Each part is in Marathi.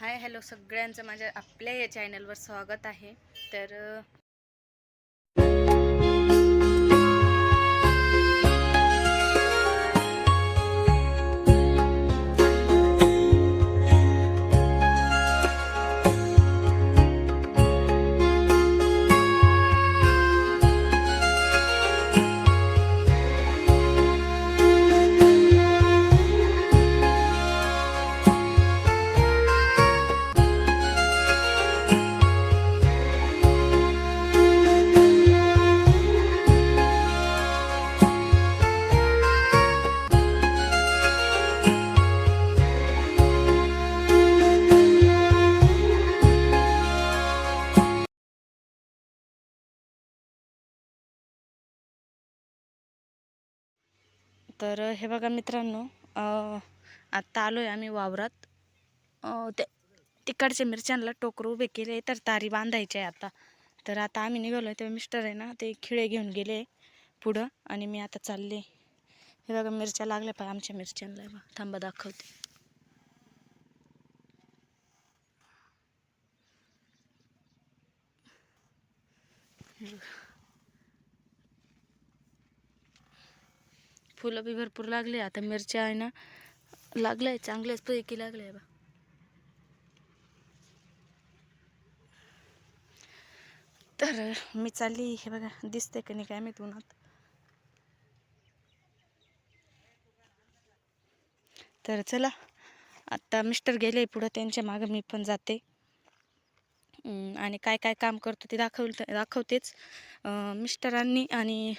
हाय हॅलो सगळ्यांचं. माझ्या आपल्या या चॅनलवर स्वागत आहे. तर तर हे बघा मित्रांनो आत्ता आलो आहे आम्ही वावरात. ते तिकडच्या मिरच्यांना टोकरं उभे केले तर तारी बांधायचे आहे आता. तर आता आम्ही निघालो आहे तेव्हा मिस्टर आहे ना ते खिळे घेऊन गेले पुढं आणि मी आता चालले. हे बघा मिरच्या लागल्या पाय आमच्या मिरच्यांना. बघा थांबा दाखवते. फुलं बी भरपूर लागले. आता मिरच्या आहे ना लागल्या चांगल्याच पैकी लागल्या बा. तर मी चालली हे बघा दिसते का नाही काय मी उन्हात. तर चला आता मिस्टर गेले पुढं त्यांच्या मागं मी पण जाते. आणि काय काय काम करतो ते दाखव दाखवतेच. मिस्टरांनी आणि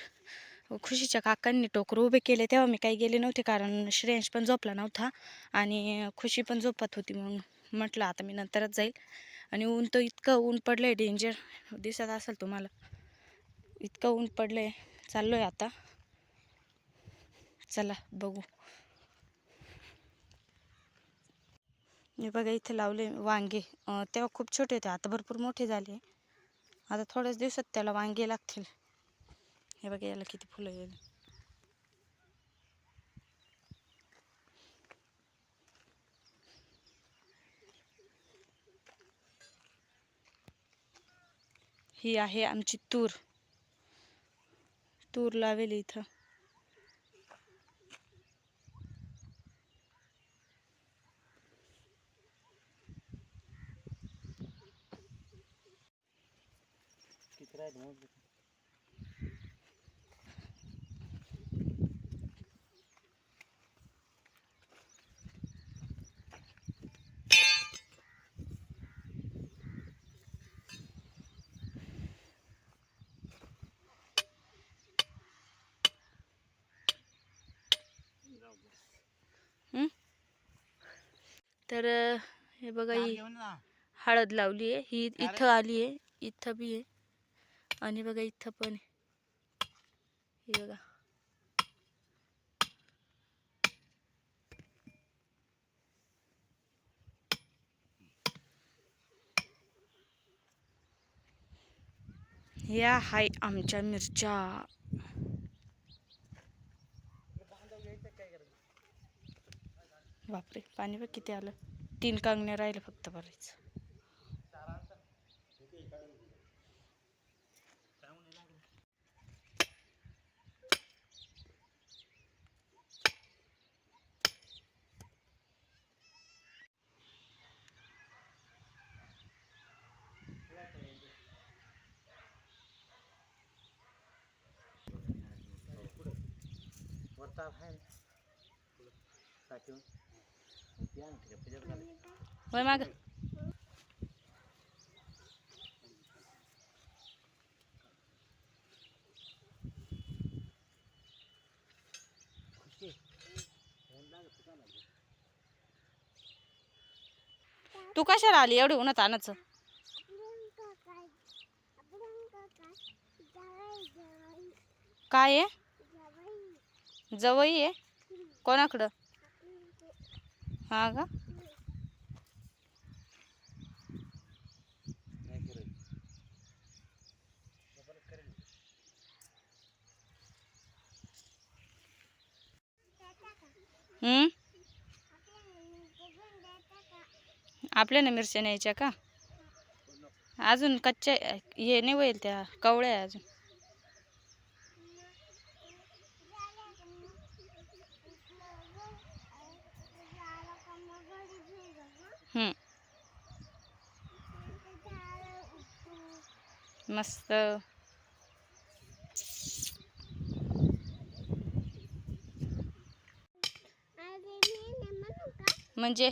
खुशीच्या काकांनी टोकरं उभे केले तेव्हा मी काही गेले नव्हते कारण श्रेयांश पण झोपला नव्हता आणि खुशी पण झोपत होती मग म्हटलं आता मी नंतरच जाईल. आणि ऊन तर इतकं ऊन पडलं आहे डेंजर दिसत असेल तुम्हाला. इतकं ऊन पडलं आहे चाललो आहे आता. चला बघू. मी बघा इथे लावले वांगे. तेव्हा खूप छोटे होते आता भरपूर मोठे झाले. आता थोड्याच दिवसात त्याला वांगे लागतील. हे बघा याला किती फुलं येईल ही आहे आमची तूर. तूर लावेल इथं. हं? तर हे बघा ही हळद लावली आहे. ही इथं आली आहे. इथं बी आहे. आणि बघा इथं पण आहे. हे बघा. या हाय आमच्या मिरच्या. बापरे पाणी बघ किती आलं. तीन कांगण्या राहिलं फक्त बरेच. होय माग तू कशाला आली? एवढी उन्हात आणायचं. काय आहे? जवई आहे? कोणाकडं? हा का? आपल्या ना मिरच्या न्यायच्या का? अजून कच्च्या हे नाही होईल त्या कवळ्या आहे अजून हम्म, मस्त. म्हणजे?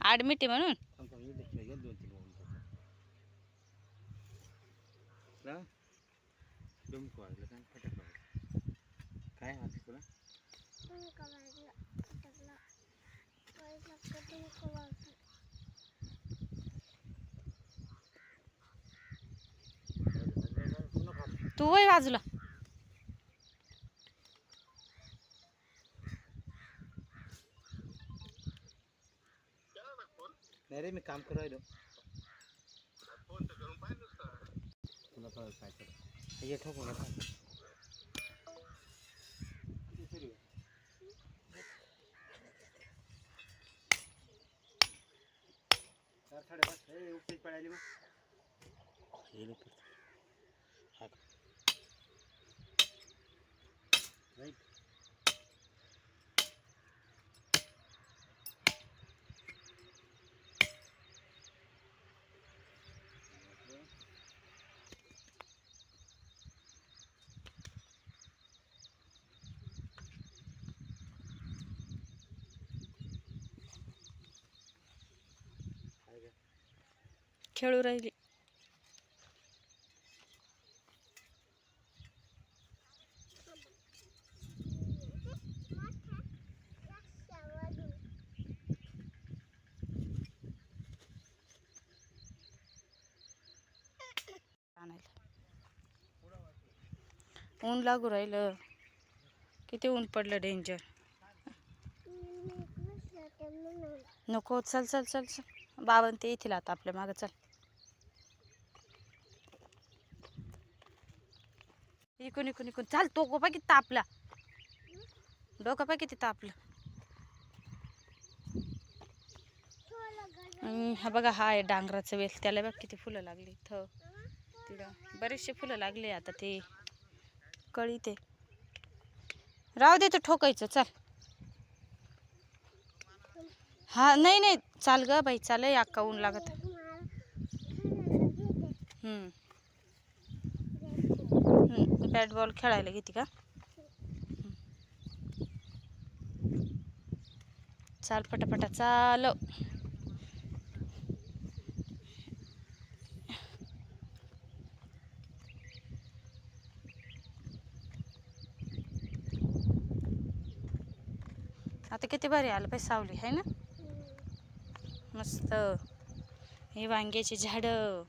आडमिटे म्हणून? काय हवी तुला? तू वय बाजूला नाही रे मी काम करू राहिलो. तुला काय कर? ठोकू नका चार साडे पाच हे उपटीत खेळू राहिली. ऊन लागू राहिलं. किती ऊन पडलं डेंजर नको चल चल चल चल. बावन ते येतील आता आपल्या मागं चल. इकून इकून इकून चाल तो गोपा किती तापला डोकं पाय किती तापलं आणि हा बघा हा आहे डांगराचं वेल. त्याला बघ किती फुलं लागली इथं. तिथं बरेचसे फुलं लागले आता ते. कळी ते. राहू दे तर ठोकायचं चल. हा नाही नाही. चाल ग बाई चाल हे अक्का ऊन लागत. हम्म. बॅट बॉल खेळायला घेते का? चाल पटापटा चाल आता किती भारी आलं पाहिजे सावली आहे ना? मस्त. हे वांग्याची झाडं.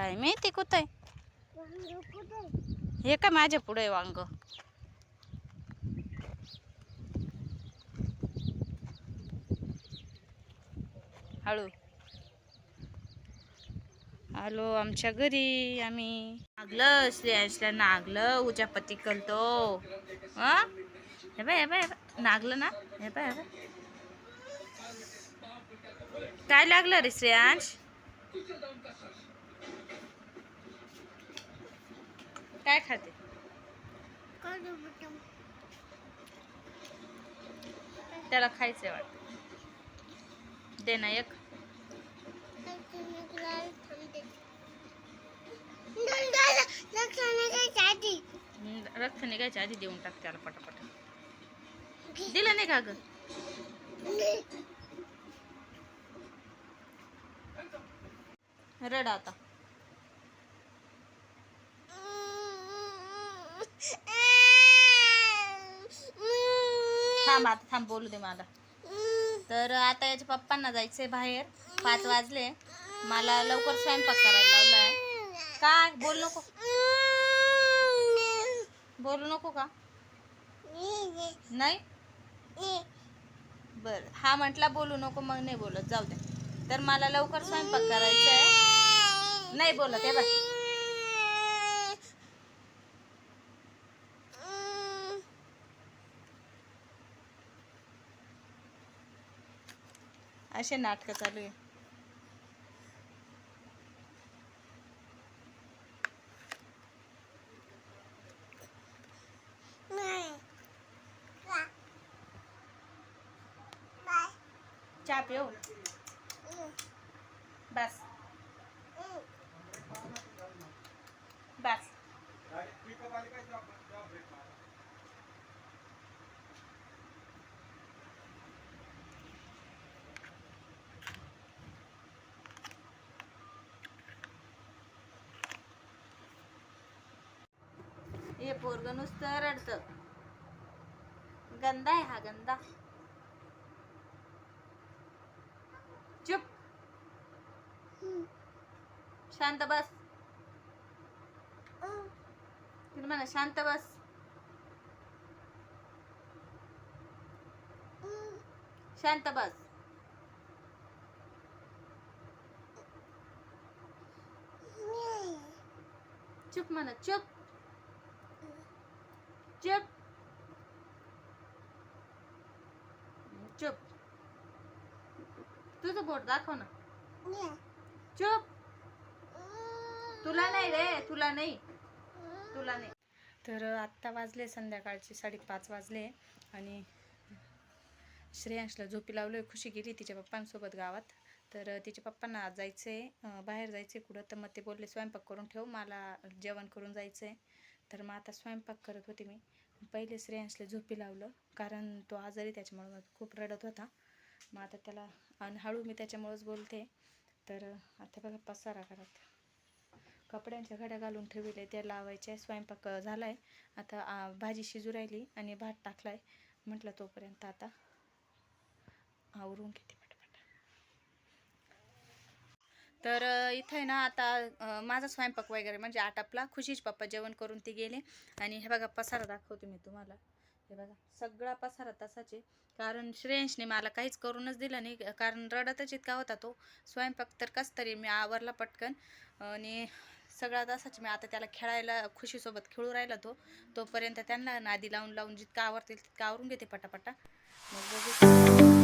काय माहिती कुठं आहे? हे काय माझ्या पुढे वांग? हळू. आलो आमच्या घरी आम्ही. नागलं श्रेयांशला नागलं उजापती करतो. हा? हे बाय हे बाय हे बाय. नागलं ना? हे बाय हे बाय काय लागलं रे श्रेयांश? काय खाते? त्याला खायचंय वाटत. दे ना एक. रक्त निघायच्या आधी देऊन टाक त्याला पटापट. दिलं नाही का ग रड आता. थांब आता थांब बोलू दे मला. तर आता याच्या पप्पांना जायचंय बाहेर. पाच वाजले. मला लवकर स्वयंपाक करायला लावलाय. काय बोल नको. बोलू नको का? नाही? बर. हा म्हटला बोलू नको मग नाही बोलत. जाऊ दे. तर मला लवकर स्वयंपाक करायचा आहे नाही बोलत आहे बाय असे नाटकं चालू आहे. चहा पिऊ? बस बस हे पोरग नुसतं रडत. गंदा आहे हा गंदा. चुप. शांत बस. तिला म्हणा शांत बस. शांत बस. चुप म्हणा चुप. चुप. चुप. तुझं बोट दाखव ना. चुप. तुला नाही रे तुला नाही. तुला नाही. तर आत्ता वाजले संध्याकाळचे साडेपाच वाजले आणि श्रेयांशला झोपी लावलं खुशी गेली तिच्या पप्पांसोबत गावात. तर तिच्या पप्पांना आज जायचं आहे बाहेर जायचं आहे कुठं तर मग ते बोलले स्वयंपाक करून ठेव मला जेवण करून जायचं आहे तर मग आता स्वयंपाक करत होते मी. पहिले श्रेयांशला झोपी लावलं कारण तो आजारी त्याच्यामुळं खूप रडत होता. मग आता त्याला आणि हळू मी त्याच्यामुळंच बोलते. तर आता बघा पसारा करत. कपड्यांच्या घड्या घालून ठेवले त्या लावायच्या स्वयंपाक झाला आहे आता भाजी शिजू राहिली आणि भात टाकला आहे म्हटलं तोपर्यंत आता आवरून घेते पटपट तर इथं आहे ना आता माझा स्वयंपाक वगैरे म्हणजे आटापला खुशीच पप्पा जेवण करून ती गेले. आणि हे बघा पसारा दाखवते मी तुम्हाला. हे बघा सगळा पसारा तसाच आहे. कारण श्रेयंशने मला काहीच करूनच दिलं नाही. कारण रडतच इतका होता तो. स्वयंपाक तर कस तरी मी आवरला पटकन. आणि सगळा तसाच मी आता त्याला खेळायला खुशीसोबत खेळू राहिला तो. तोपर्यंत त्यांना नादी लावून लावून जितका आवरतील तितका आवरून घेते पटापटा. मग बघू.